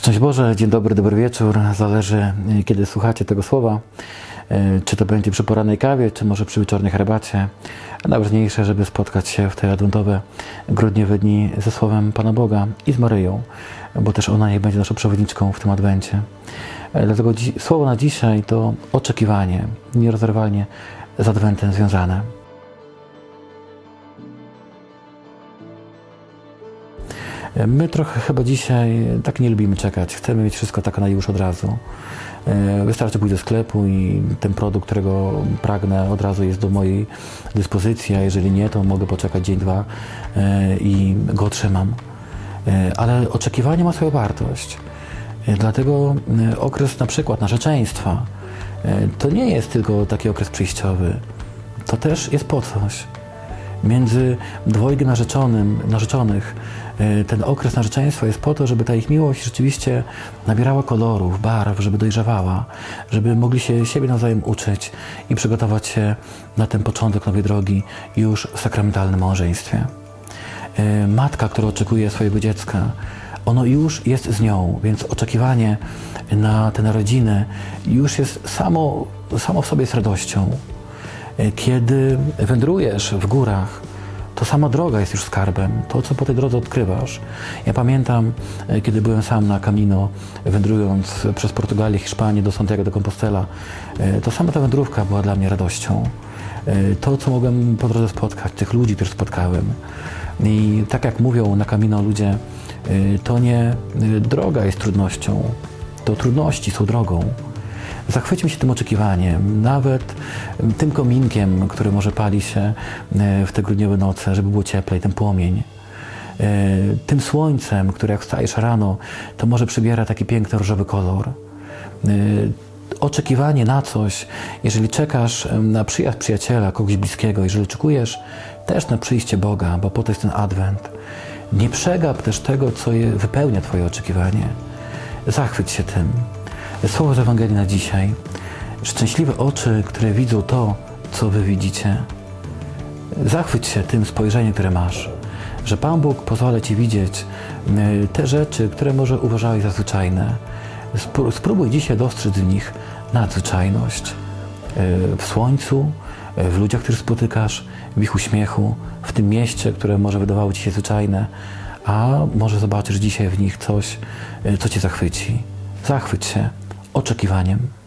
Szczęść Boże, dzień dobry, dobry wieczór. Zależy, y, kiedy słuchacie tego słowa. Y, Czy to będzie przy porannej kawie, czy może przy wieczornej herbacie. Najważniejsze, żeby spotkać się w te adwentowe, grudniowe dni ze Słowem Pana Boga i z Maryją, bo też ona niech będzie naszą przewodniczką w tym adwencie. Y, Dlatego słowo na dzisiaj to oczekiwanie, nierozerwalnie z adwentem związane. My trochę chyba dzisiaj tak nie lubimy czekać. Chcemy mieć wszystko tak na już od razu. E, Wystarczy pójść do sklepu i ten produkt, którego pragnę, od razu jest do mojej dyspozycji, a jeżeli nie, to mogę poczekać dzień, dwa e, i go otrzymam. E, Ale oczekiwanie ma swoją wartość. Dlatego okres na przykład narzeczeństwa to nie jest tylko taki okres przyjściowy. To też jest po coś między dwojgiem narzeczonym, narzeczonych y, ten okres narzeczeństwa jest po to, żeby ta ich miłość rzeczywiście nabierała kolorów, barw, żeby dojrzewała, żeby mogli się siebie nawzajem uczyć i przygotować się na ten początek nowej drogi już w sakramentalnym małżeństwie. Y, Matka, która oczekuje swojego dziecka, ono już jest z nią, więc oczekiwanie na te narodziny już jest samo, samo w sobie z radością. Kiedy wędrujesz w górach, to sama droga jest już skarbem, to co po tej drodze odkrywasz. Ja pamiętam, e, kiedy byłem sam na Camino, wędrując przez Portugalię, Hiszpanię do Santiago de Compostela, e, to sama ta wędrówka była dla mnie radością. E, To, co mogłem po drodze spotkać, tych ludzi, których spotkałem. I tak jak mówią na Camino ludzie, e, to nie e, droga jest trudnością, to trudności są drogą. Zachwyćmy się tym oczekiwaniem, nawet tym kominkiem, który może pali się e, w te grudniowe noce, żeby było cieplej, ten płomień. E, Tym słońcem, które jak wstajesz rano, to może przybiera taki piękny różowy kolor. E, Oczekiwanie na coś, jeżeli czekasz na przyjazd przyjaciela, kogoś bliskiego, jeżeli oczekujesz też na przyjście Boga, bo po to jest ten adwent, nie przegap też tego, co wypełnia Twoje oczekiwanie. Zachwyć się tym. Słowo z Ewangelii na dzisiaj. Szczęśliwe oczy, które widzą to, co wy widzicie. Zachwyć się tym spojrzeniem, które masz, że Pan Bóg pozwala ci widzieć y, te rzeczy, które może uważałeś za zwyczajne. Spró- Spróbuj dzisiaj dostrzec w nich nadzwyczajność. Y, W słońcu, y, w ludziach, których spotykasz, w ich uśmiechu, w tym mieście, które może wydawało ci się zwyczajne, a może zobaczysz dzisiaj w nich coś, co cię zachwyci. Zachwyć się oczekiwaniem.